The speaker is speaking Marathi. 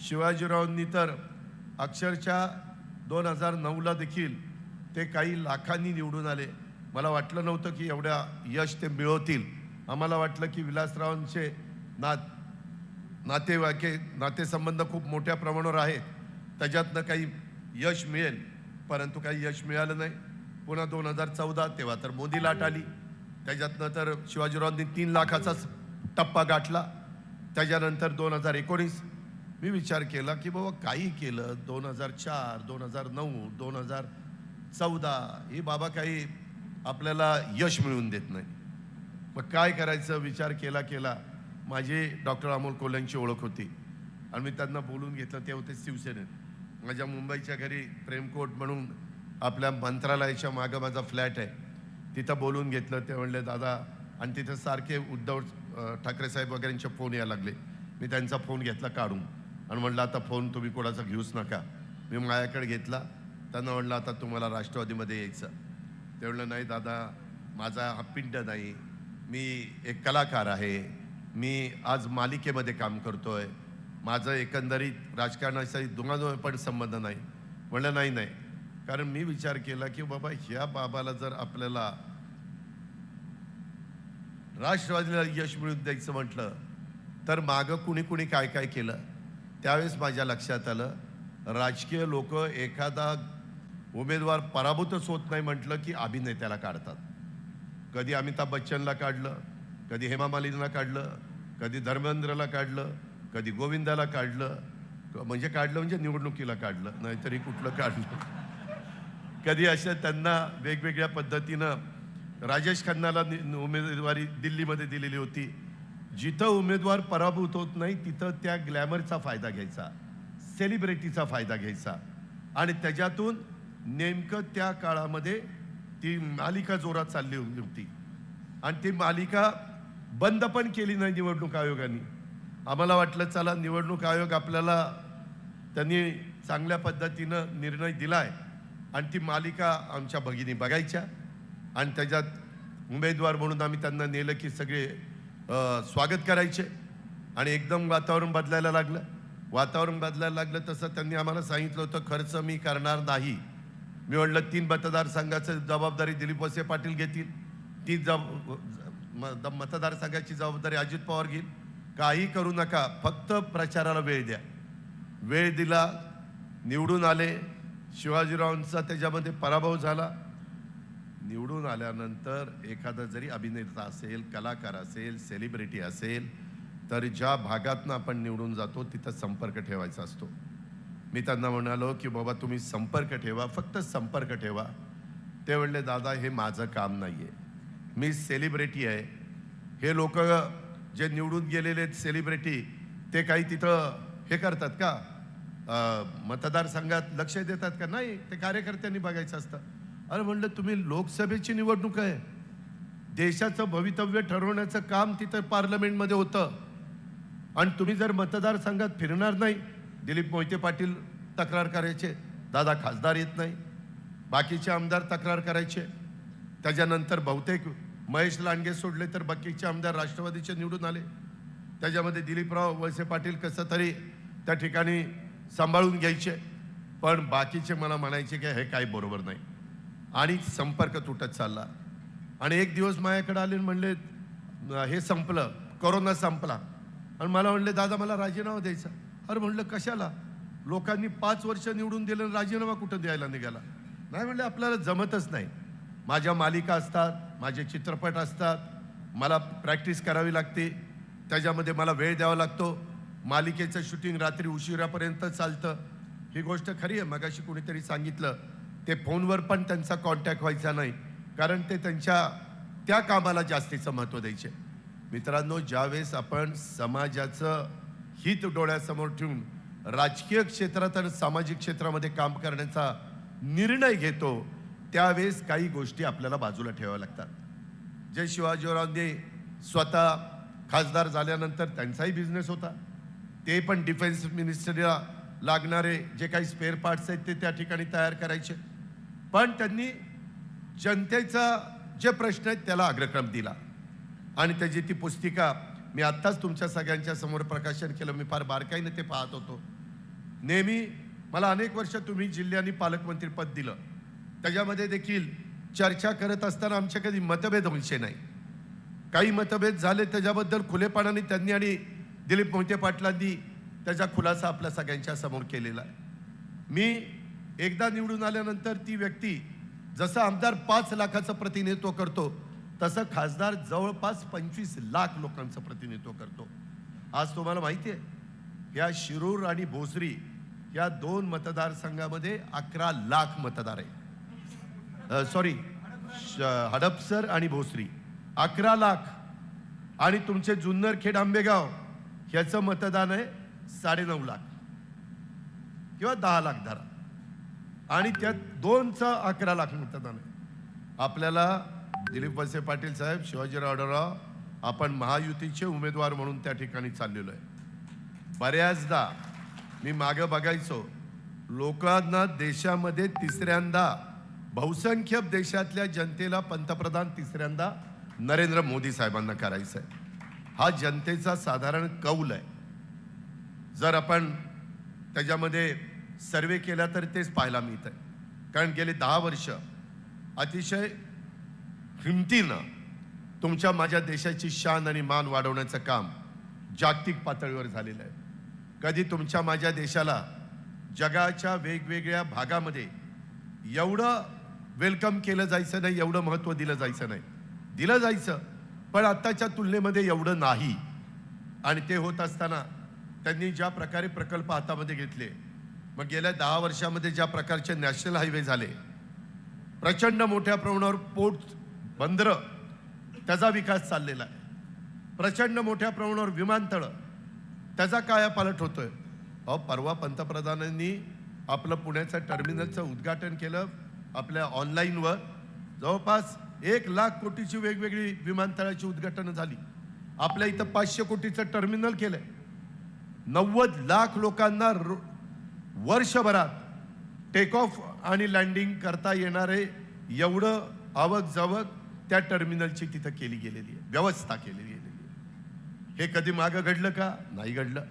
शिवाजीरावांनी तर अक्षरशः दोन हजार नऊला देखील ते काही लाखांनी निवडून आले. मला वाटलं नव्हतं की एवढ्या यश ते मिळवतील. आम्हाला वाटलं की विलासरावांचे ना नातेवाईके नातेसंबंध खूप मोठ्या प्रमाणावर आहेत. त्याच्यातनं काही यश मिळेल. परंतु काही यश मिळालं नाही. पुन्हा दोन हजार चौदा तेव्हा तर मोदी लाट आली. त्याच्यातनं तर शिवाजीरावांनी तीन लाखाचाच टप्पा गाठला. त्याच्यानंतर दोन हजार एकोणीस मी विचार केला की बाबा काही केलं दोन हजार चार दोन हजार नऊ दोन हजार चौदा ही बाबा काही आपल्याला यश मिळवून देत नाही. मग काय करायचं? विचार केला केला. माझी डॉक्टर अमोल कोल्यांची ओळख होती. आणि मी त्यांना बोलून घेतलं ते होते शिवसेनेत. माझ्या मुंबईच्या घरी प्रेमकोट म्हणून आपल्या मंत्रालयाच्या मागं माझा फ्लॅट आहे. तिथं बोलून घेतलं ते म्हणले दादा आणि तिथं सारखे उद्धव ठाकरे साहेब वगैरेंचे फोन यायला लागले. मी त्यांचा फोन घेतला काढून. आणि म्हणलं आता फोन तुम्ही कोणाचा घेऊच नका. मी माझ्याकडे घेतला. त्यांना म्हणलं आता तुम्हाला राष्ट्रवादीमध्ये यायचं. ते म्हणलं नाही दादा माझा हा पिंड नाही. मी एक कलाकार आहे. मी आज मालिकेमध्ये काम करतोय. माझं एकंदरीत राजकारणाचा दुमादुमा पण संबंध नाही. म्हणलं नाही नाही. कारण मी विचार केला की बाबा ह्या बाबाला जर आपल्याला राष्ट्रवादीला यश मिळून द्यायचं म्हटलं तर मागं कुणी कुणी काय काय केलं? त्यावेळेस माझ्या लक्षात आलं राजकीय लोक एखादा उमेदवार पराभूतच होत नाही म्हटलं की अभिनेत्याला काढतात. कधी अमिताभ बच्चनला काढलं कधी हेमा मालिनीला काढलं कधी धर्मेंद्रला काढलं कधी गोविंदाला काढलं म्हणजे काढलं म्हणजे निवडणुकीला काढलं नाहीतरी कुठलं काढलं. कधी अशा त्यांना वेगवेगळ्या पद्धतीनं राजेश खन्नाला उमेदवारी दिल्लीमध्ये दिलेली होती. जिथं उमेदवार पराभूत होत नाही तिथं त्या ग्लॅमरचा फायदा घ्यायचा सेलिब्रिटीचा फायदा घ्यायचा. आणि त्याच्यातून नेमकं त्या काळामध्ये ती मालिका जोरात चालली होती. आणि ती मालिका बंद पण केली नाही निवडणूक आयोगाने. आम्हाला वाटलं चला निवडणूक आयोग आपल्याला त्यांनी चांगल्या पद्धतीनं निर्णय दिलाय. आणि ती मालिका आमच्या भगिनी बघायच्या. आणि त्याच्यात उमेदवार म्हणून आम्ही त्यांना नेलं की सगळे स्वागत करायचे. आणि एकदम वातावरण बदलायला लागलं. वातावरण बदलायला लागलं तसं त्यांनी आम्हाला सांगितलं होतं खर्च मी करणार नाही. मी म्हणलं तीन मतदारसंघाचं जबाबदारी दिलीप वसे पाटील घेतील. ती जब द- मतदारसंघाची जबाबदारी अजित पवार घेईल. काही करू नका फक्त प्रचाराला वेळ द्या. वेळ दिला निवडून आले. शिवाजीरावांचा त्याच्यामध्ये पराभव झाला. निवडून आल्यानंतर एखादा जरी अभिनेता असेल कलाकार असेल सेलिब्रिटी असेल तर ज्या भागातनं आपण निवडून जातो तिथं संपर्क ठेवायचा असतो. मी त्यांना म्हणालो की बाबा तुम्ही संपर्क ठेवा फक्त संपर्क ठेवा. ते म्हणले दादा हे माझं काम नाही आहे मी सेलिब्रिटी आहे. हे लोक जे निवडून गेलेले आहेत सेलिब्रिटी ते काही तिथं हे करतात का? मतदारसंघात लक्ष देतात का? नाही ते कार्यकर्त्यांनी बघायचं असतं. अरे म्हणलं तुम्ही लोकसभेची निवडणूक आहे. देशाचं भवितव्य ठरवण्याचं काम तिथं पार्लमेंटमध्ये होतं. आणि तुम्ही जर मतदारसंघात फिरणार नाही दिलीप मोहिते पाटील तक्रार करायचे दादा खासदार येत नाही बाकीचे आमदार तक्रार करायचे त्याच्यानंतर बहुतेक महेश लांडगे सोडले तर बाकीचे आमदार राष्ट्रवादीचे निवडून आले. त्याच्यामध्ये दिलीपराव वळसे पाटील कसं तरी त्या ठिकाणी सांभाळून घ्यायचे पण बाकीचे मला म्हणायचे की हे काही बरोबर नाही. आणि संपर्क तुटत चालला. आणि एक दिवस माझ्याकडे आले आणि म्हणले हे संपलं करोना संपला. आणि मला म्हणले दादा मला राजीनामा द्यायचा. अरे म्हणलं कशाला? लोकांनी पाच वर्ष निवडून दिलं आणि राजीनामा कुठं द्यायला निघाला? नाही म्हणले आपल्याला जमतच नाही. माझ्या मालिका असतात माझे चित्रपट असतात मला प्रॅक्टिस करावी लागते त्याच्यामध्ये मला वेळ द्यावा लागतो मालिकेचं शूटिंग रात्री उशिरापर्यंत चालतं. ही गोष्ट खरी आहे मगाशी कुणीतरी सांगितलं. ते फोनवर पण त्यांचा कॉन्टॅक्ट व्हायचा नाही. कारण ते त्यांच्या त्या कामाला जास्तीचं महत्त्व द्यायचे. मित्रांनो ज्यावेळेस आपण समाजाचं हित डोळ्यासमोर ठेवून राजकीय क्षेत्रात आणि सामाजिक क्षेत्रामध्ये काम करण्याचा निर्णय घेतो त्यावेळेस काही गोष्टी आपल्याला बाजूला ठेवाव्या लागतात. जे शिवाजीरावांनी स्वतः खासदार झाल्यानंतर त्यांचाही बिझनेस होता. ते पण डिफेन्स मिनिस्टरीला लागणारे जे काही स्पेअर पार्ट्स आहेत ते त्या ठिकाणी तयार करायचे. पण त्यांनी जनतेचा जे प्रश्न आहेत त्याला अग्रक्रम दिला. आणि त्याची ती पुस्तिका मी आत्ताच तुमच्या सगळ्यांच्या समोर प्रकाशन केलं. मी फार बारकाईने ते पाहत होतो. नेहमी मला अनेक वर्ष तुम्ही जिल्ह्यांनी पालकमंत्रीपद दिलं. त्याच्यामध्ये देखील चर्चा करत असताना आमचे कधी मतभेद विषय नाही. काही मतभेद झाले त्याच्याबद्दल खुलेपणाने त्यांनी आणि दिलीप मोहिते पाटलांनी त्याचा खुलासा आपल्या सगळ्यांच्या समोर केलेला आहे. मी एकदा निवडून आल्यानंतर ती व्यक्ती जसं आमदार पाच लाखाचं प्रतिनिधित्व करतो तसं खासदार जवळपास पंचवीस लाख लोकांचं प्रतिनिधित्व करतो. आज तुम्हाला माहिती आहे या शिरूर आणि भोसरी या दोन मतदारसंघामध्ये अकरा लाख मतदार आहे सॉरी हडपसर आणि भोसरी. अकरा लाख. आणि तुमचे जुन्नर खेड आंबेगाव ह्याचं मतदान आहे साडेनऊ लाख. किंवा दहा लाख धरा. आणि त्यात दोनचा अकरा लाख मतदान आपल्याला दिलीप वळसे पाटील साहेब शिवाजीराव आढळराव आपण महायुतीचे उमेदवार म्हणून त्या ठिकाणी चाललेलो आहे. बऱ्याचदा मी मागं बघायचो लोकांना देशामध्ये तिसऱ्यांदा बहुसंख्य देशातल्या जनतेला पंतप्रधान तिसऱ्यांदा नरेंद्र मोदी साहेबांना करायचं आहे. हा जनतेचा साधारण कौल आहे. जर आपण त्याच्यामध्ये सर्वे केला तर तेच पाहायला मिळत आहे कारण गेले दहा वर्ष अतिशय हिमतीनं तुमच्या माझ्या देशाची शान आणि मान वाढवण्याचं काम जागतिक पातळीवर झालेलं आहे. कधी तुमच्या माझ्या देशाला जगाच्या वेगवेगळ्या भागामध्ये एवढं वेलकम केलं जायचं नाही एवढं महत्त्व दिलं जायचं नाही. दिलं जायचं पण आत्ताच्या तुलनेमध्ये एवढं नाही. आणि ते होत असताना त्यांनी ज्या प्रकारे प्रकल्प हातामध्ये घेतले मग गेल्या दहा वर्षामध्ये ज्या प्रकारचे नॅशनल हायवे झाले प्रचंड मोठ्या प्रमाणावर पोर्ट बंदरं त्याचा विकास चाललेला आहे. प्रचंड मोठ्या प्रमाणावर विमानतळं त्याचा कायापालट होतोय. अहो परवा पंतप्रधानांनी आपलं पुण्याचं टर्मिनलचं उद्घाटन केलं आपल्या ऑनलाईनवर. जवळपास एक लाख कोटीची वेगवेगळी विमानतळाची उद्घाटनं झाली. आपल्या इथं पाचशे कोटीचं टर्मिनल केलं नव्वद लाख लोकांना रो- वर्षभरात टेक ऑफ आणि लँडिंग करता येणारे एवढं आवक जावक त्या टर्मिनलची तिथं केली गेलेली आहे. व्यवस्था केली गेलेली आहे. हे कधी मागं घडलं का? नाही घडलं.